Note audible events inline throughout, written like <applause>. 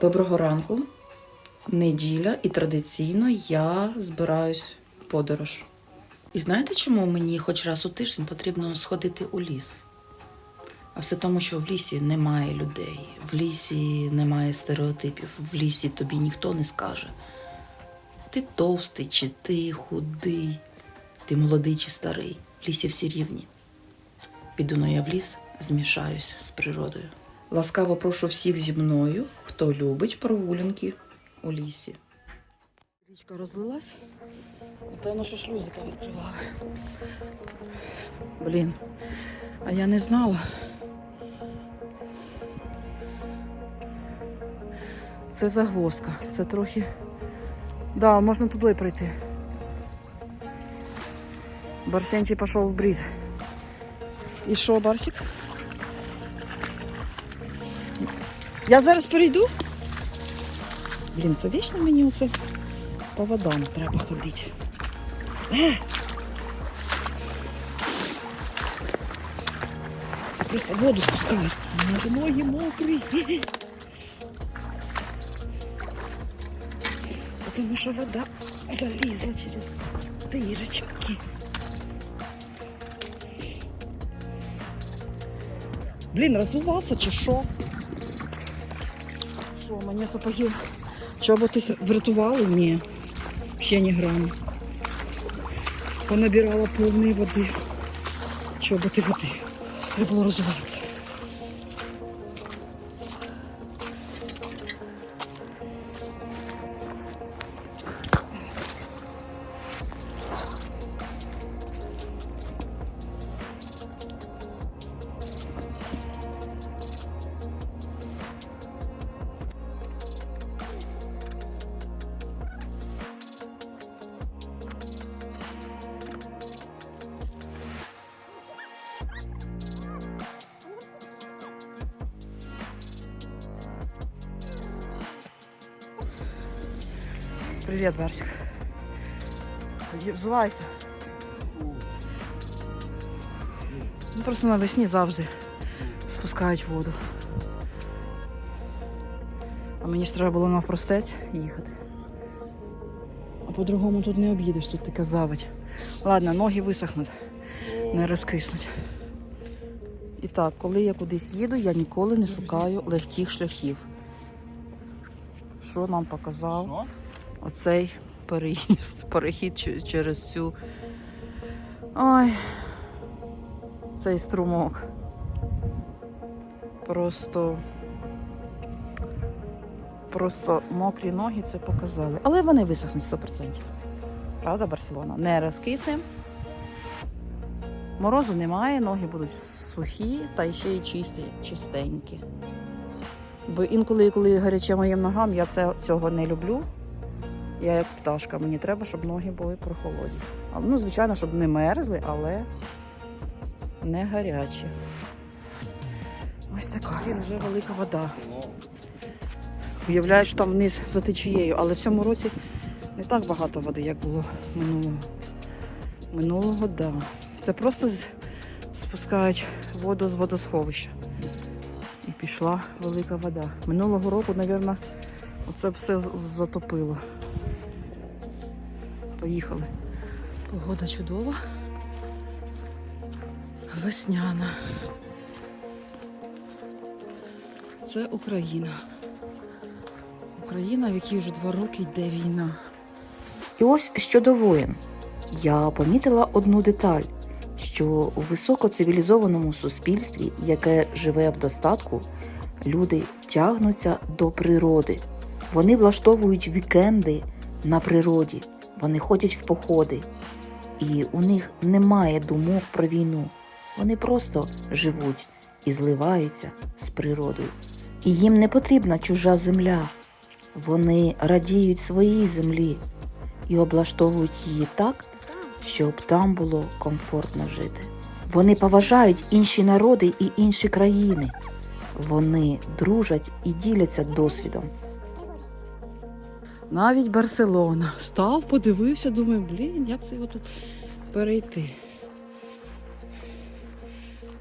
Доброго ранку. Неділя, і традиційно я збираюсь в подорож. І знаєте, чому мені хоч раз у тиждень потрібно сходити у ліс? А все тому, що в лісі немає людей, в лісі немає стереотипів, в лісі тобі ніхто не скаже. Ти товстий чи ти худий, ти молодий чи старий. В лісі всі рівні. Піду но я в ліс, змішаюсь з природою. Ласкаво прошу всіх зі мною, хто любить прогулянки у лісі. Річка розлилась. Напевно, що шлюзика відкривали. Блін, а я не знала. Це загвоздка. Це трохи. Да, можна туди пройти. Барсенчий пішов в брід. І що, Барсик? Я зараз перейду. Блін, це вічно мені оце по водам треба ходити. Е! Це просто воду спускають. Мої ноги мокрі. Тому що вода залізла через дирочки. Блін, розувався чи що? Що, мені сапоги чоботи врятували? Ні. Ще ні граму. Понабирала повної води. Чоботи води. Треба було розуватися. Привіт, Барсик. Взувайся. Ну, просто навесні завжди спускають воду. А мені ж треба було навпростець їхати. А по-другому тут не об'їдеш, тут така заводь. Ладно, ноги висохнуть, не розкиснуть. І так, коли я кудись їду, я ніколи не шукаю легких шляхів. Що нам показав? Оцей переїзд, <laughs> перехід через цю. Ой, цей струмок. Просто. Просто мокрі ноги це показали. Але вони висохнуть 100%. Правда, Барселона? Не розкисне. Морозу немає, ноги будуть сухі та ще й чисті, чистенькі. Бо інколи, коли гаряче моїм ногам, я це, цього не люблю. Я як пташка, мені треба, щоб ноги були прохолодні. Ну, звичайно, щоб не мерзли, але не гарячі. Ось така. Вже велика вода. Уявляю, що там вниз за течією, але в цьому році не так багато води, як було минулого. Минулого, так. Да. Це просто спускають воду з водосховища. І пішла велика вода. Минулого року, мабуть, оце все затопило. Поїхали. Погода чудова. Весняна. Це Україна. Україна, в якій вже два роки йде війна. І ось щодо воїн. Я помітила одну деталь, що у високоцивілізованому суспільстві, яке живе в достатку, люди тягнуться до природи. Вони влаштовують вікенди на природі, вони ходять в походи, і у них немає думок про війну. Вони просто живуть і зливаються з природою. І їм не потрібна чужа земля. Вони радіють своїй землі і облаштовують її так, щоб там було комфортно жити. Вони поважають інші народи і інші країни. Вони дружать і діляться досвідом. Навіть Барселона. Став, подивився, думаю, блін, як це його тут перейти.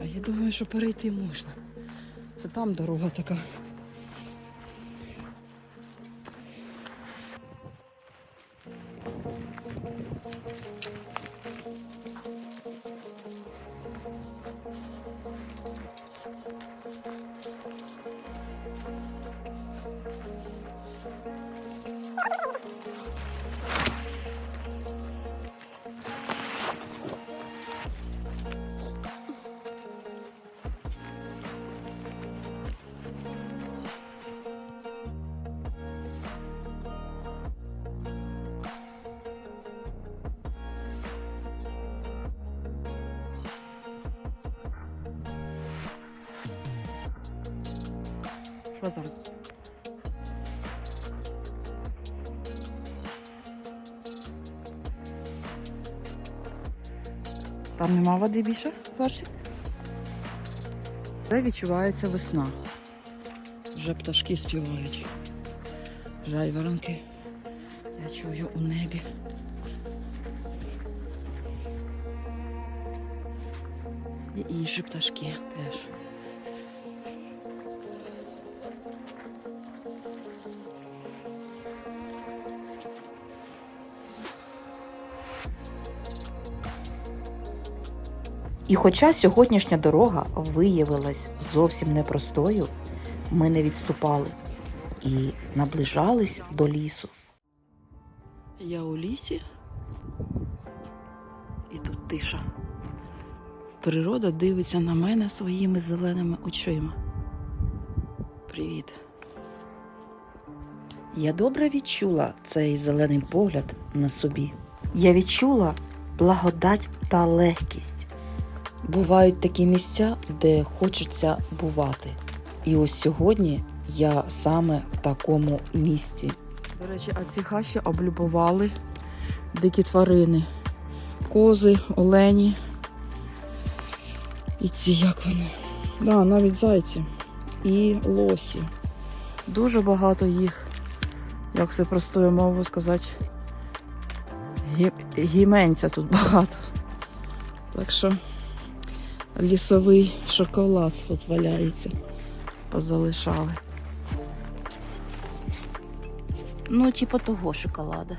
А я думаю, що перейти можна. Це там дорога така. Що там? Нема води більше, Барсик? Вже відчувається весна. Вже пташки співають. Жайворонки. Я чую у небі. І інші пташки теж. І хоча сьогоднішня дорога виявилась зовсім непростою, ми не відступали і наближались до лісу. Я у лісі. І тут тиша. Природа дивиться на мене своїми зеленими очима. Привіт. Я добре відчула цей зелений погляд на собі. Я відчула благодать та легкість. Бувають такі місця, де хочеться бувати. І ось сьогодні я саме в такому місці. До речі, а ці хащі облюбували дикі тварини. Кози, олені. І ці як вони? Да, навіть зайці. І лосі. Дуже багато їх. Як це простою мовою сказати? Гі- Гіменця тут багато. Так що лісовий шоколад тут валяється. Позалишали. Ну, типу того шоколада.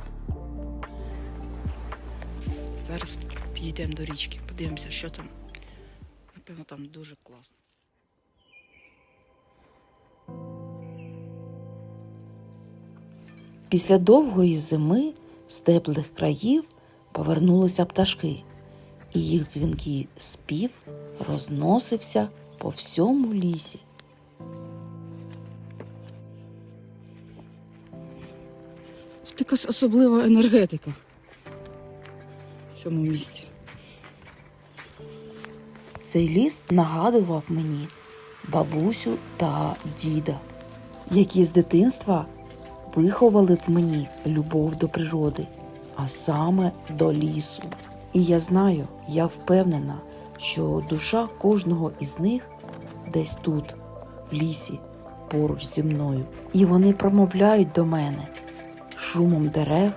Зараз підійдемо до річки, подивимося, що там. Напевно, там дуже класно. Після довгої зими з теплих країв повернулися пташки, і їх дзвінкий спів розносився по всьому лісі. Тут якась особлива енергетика в цьому місці. Цей ліс нагадував мені бабусю та діда, які з дитинства виховали в мені любов до природи, а саме до лісу. І я знаю, я впевнена, що душа кожного із них десь тут, в лісі, поруч зі мною. І вони промовляють до мене шумом дерев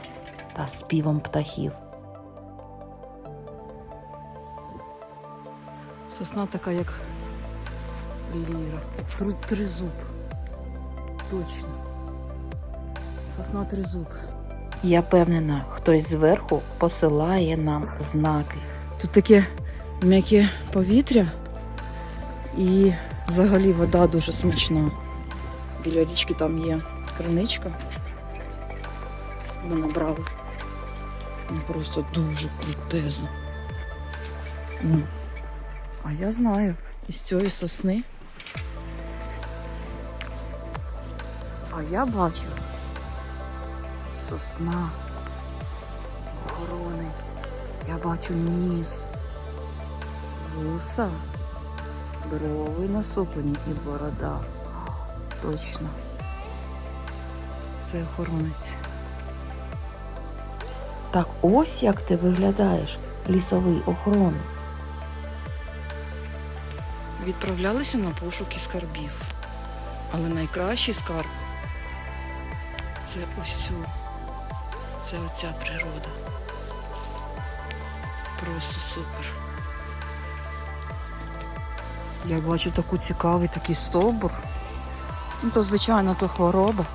та співом птахів. Сосна така, як ліра. Тризуб. Точно. Сосна тризуб. Я певнена, хтось зверху посилає нам знаки. Тут таке м'яке повітря і взагалі вода дуже смачна. Біля річки там є криничка. Ми набрали. Ну, просто дуже крутезно. М. А я знаю, із цієї сосни. А я бачу сосна, охоронець. Я бачу ніс, вуса, брови насуплені і борода. Точно. Це охоронець. Так ось як ти виглядаєш, лісовий охоронець. Відправлялися на пошуки скарбів. Але найкращий скарб це ось цю. Це оця природа. Просто супер. Я бачу таку цікавий такий стовбур. Ну то, звичайно, то хвороба.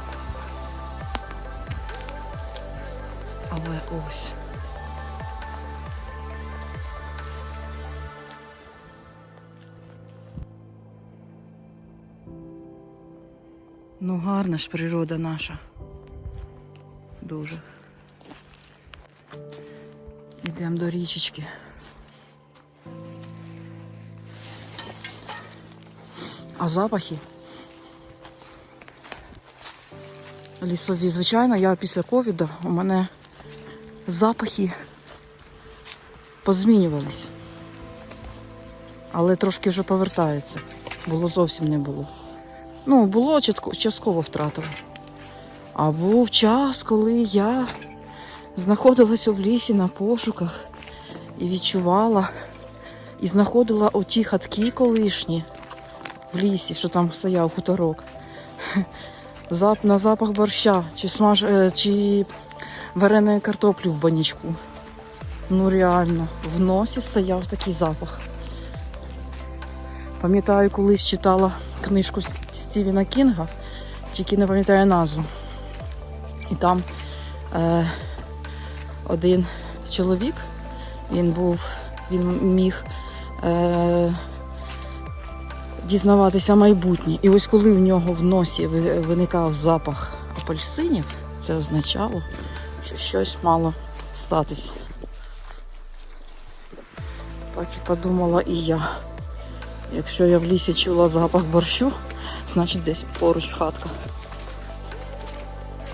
Але ось. Ну гарна ж природа наша. Дуже. Йдемо до річечки. А запахи? Лісові, звичайно, я після ковіду у мене запахи позмінювались. Але трошки вже повертається. Було зовсім не було. Ну, було частково втратила. А був час, коли я знаходилася в лісі на пошуках і відчувала, і знаходила оті хатки колишні в лісі, що там стояв хуторок. Зап, на запах борща чи смаж, е, чи вареної картоплі в банячку. Ну реально, в носі стояв такий запах. Пам'ятаю, колись читала книжку Стівена Кінга, тільки не пам'ятаю назву. І там е, один чоловік, він був, він міг е, дізнаватися майбутнє. І ось коли в нього в носі виникав запах апельсинів, це означало, що щось мало статись. Так і подумала і я. Якщо я в лісі чула запах борщу, значить десь поруч хатка.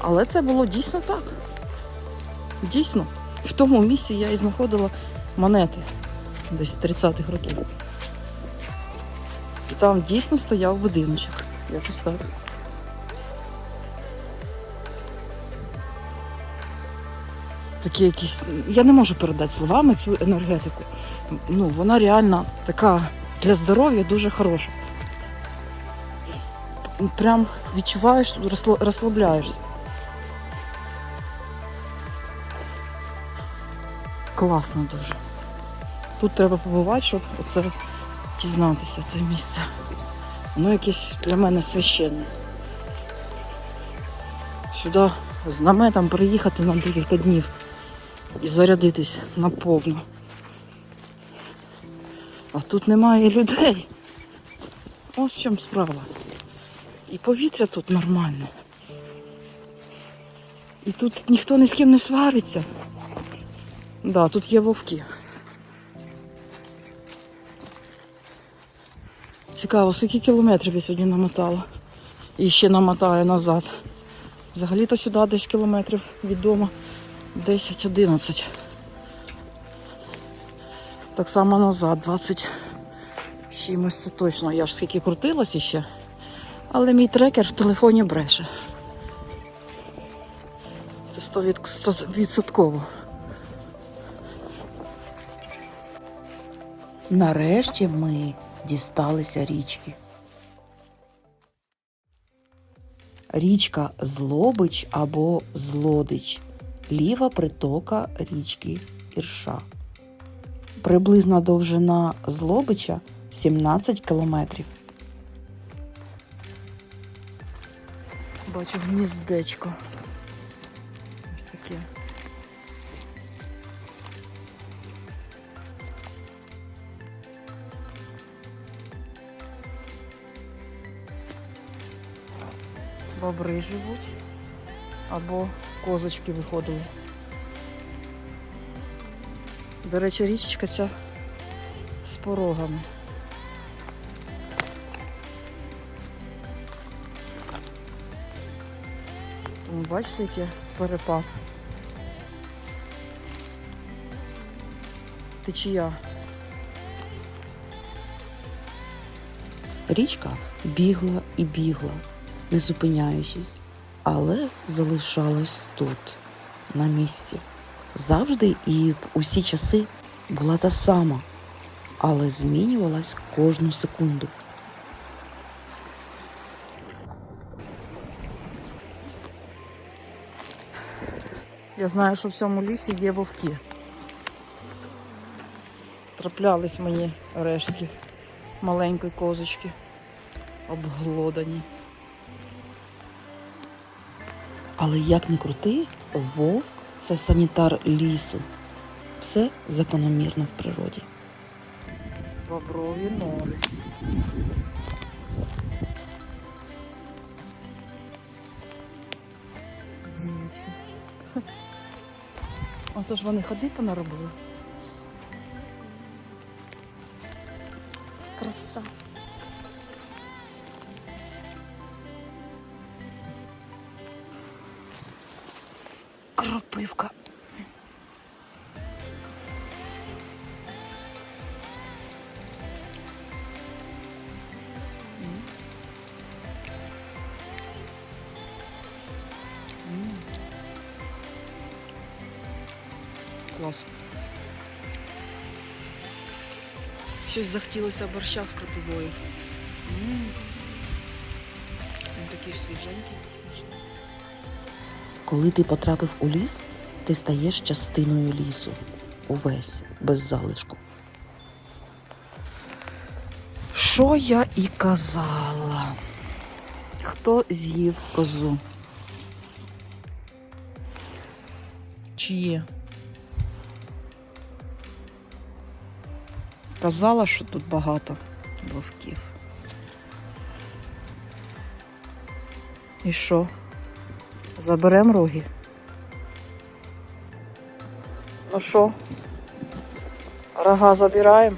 Але це було дійсно так. Дійсно. В тому місці я і знаходила монети десь 30-х років. І там дійсно стояв будиночок. Якось так. Такі якісь. Я не можу передати словами цю енергетику. Ну, вона реально така для здоров'я дуже хороша. Прям відчуваєш, розслабляєшся. Класно дуже. Тут треба побувати, щоб оце дізнатися, це місце. Воно якесь для мене священне. Сюди з наметом приїхати на декілька днів і зарядитися наповну. А тут немає людей. Ось в чому справа. І повітря тут нормальне. І тут ніхто ні з ким не свариться. Да, тут є вовки. Цікаво, скільки кілометрів я сьогодні намотала. І ще намотаю назад. Взагалі-то сюди десь кілометрів від дому 10-11. Так само назад, 20 чимось це точно. Я ж скільки крутилася ще. Але мій трекер в телефоні бреше. Це 100 Нарешті ми дісталися річки. Річка Злобич або Злодич, ліва притока річки Ірша. Приблизна довжина Злобича 17 кілометрів. Бачу гніздечко. Бобри живуть. Або козочки виходили. До речі, річечка ця з порогами. Тому бачите, який перепад. Течія. Річка бігла і бігла, не зупиняючись, але залишалась тут, на місці. Завжди і в усі часи була та сама, але змінювалась кожну секунду. Я знаю, що в цьому лісі є вовки. Траплялись мені рештки маленької козочки, обглодані. Але як не крути, вовк це санітар лісу. Все закономірно в природі. Боброві ноль. А то ж вони ходи понаробили. Краса. Клас. Щось захотілося борща з кропивою. М. Він такий ж свіженький, смачний. Коли ти потрапив у ліс, ти стаєш частиною лісу. Увесь, без залишку. Що я і казала? Хто з'їв козу? Чи є? Казала, що тут багато вовків. І що? Заберем роги? Ну що? Рога забираємо?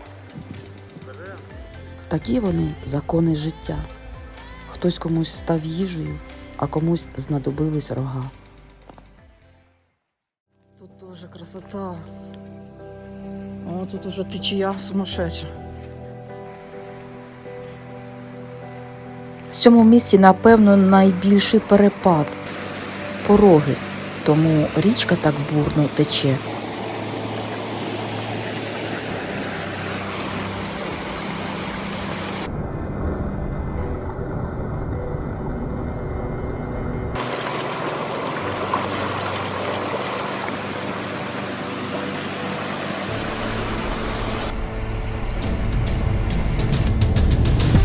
Такі вони закони життя. Хтось комусь став їжею, а комусь знадобились рога. Тут тоже красота. О, тут уже течія сумасшедша. В цьому місці, напевно, найбільший перепад пороги, тому річка так бурно тече.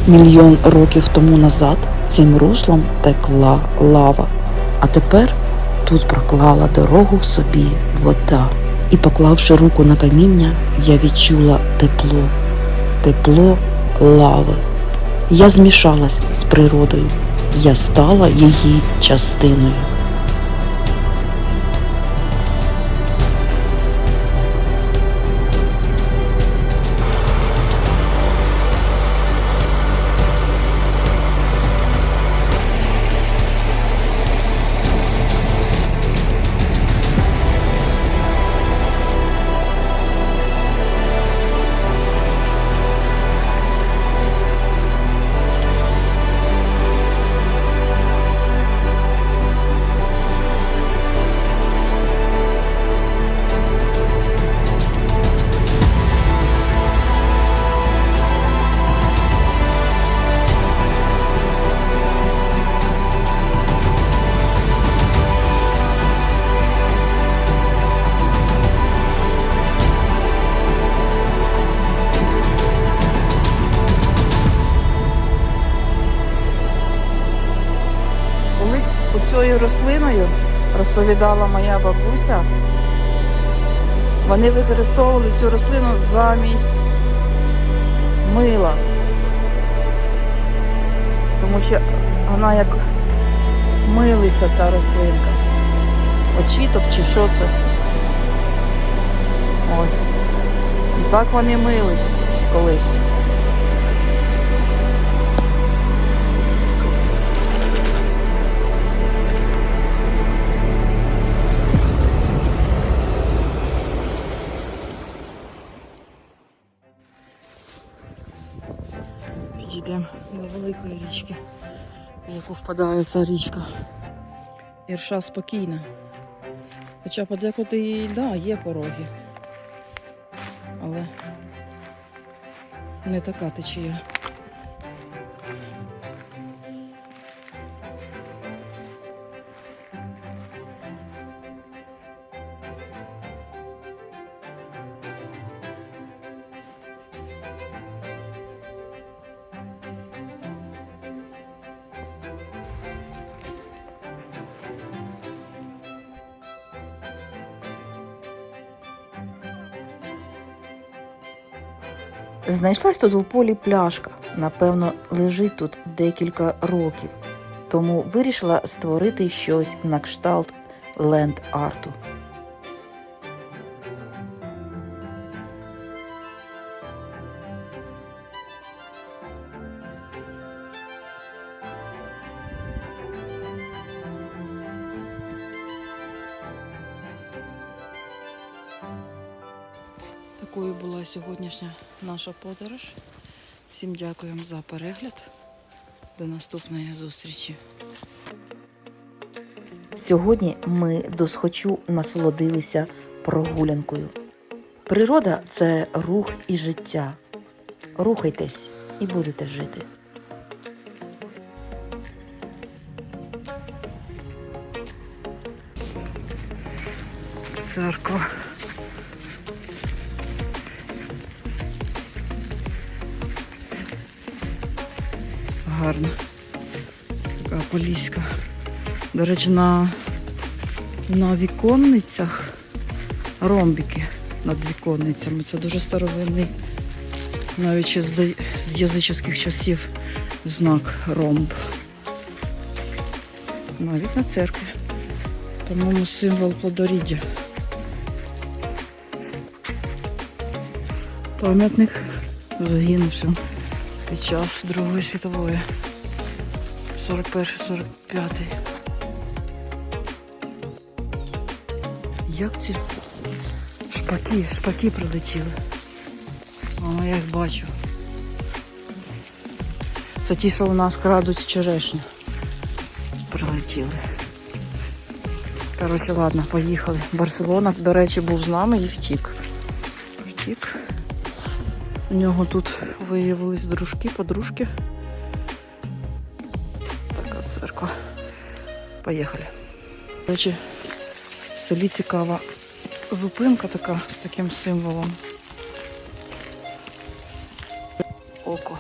Мільйон років тому назад цим руслом текла лава, а тепер тут проклала дорогу собі вода. І поклавши руку на каміння, я відчула тепло, тепло лави. Я змішалась з природою, я стала її частиною. Цією рослиною розповідала моя бабуся. Вони використовували цю рослину замість мила. Тому що вона як милиться ця рослинка. Очіток чи що це. Ось. І так вони мились колись. Підійдемо до великої річки, в яку впадає ця річка. Ірша спокійна. Хоча подекуди і да, є пороги. Але не така течія. Знайшлась тут у полі пляшка. Напевно, лежить тут декілька років. Тому вирішила створити щось на кшталт ленд-арту. Наша подорож. Всім дякуємо за перегляд. До наступної зустрічі. Сьогодні ми досхочу насолодилися прогулянкою. Природа це рух і життя. Рухайтесь і будете жити. Церква. Гарна. Така поліська. До речі, на, на віконницях ромбіки над віконницями. Це дуже старовинний, навіть ще з, з язичних часів знак ромб. Навіть на церкві. По-моєму, символ плодоріддя. Пам'ятник загинувшим під час Другої світової. 41-45. Як ці шпаки, шпаки прилетіли. О, я їх бачу. Це ті, що у нас крадуть черешню. Прилетіли. Коротше, ладно, поїхали. Барселона, до речі, був з нами і втік. Втік. У нього тут виявились дружки, подружки. Така церква. Поїхали. Речі, в селі цікава зупинка така з таким символом. Око.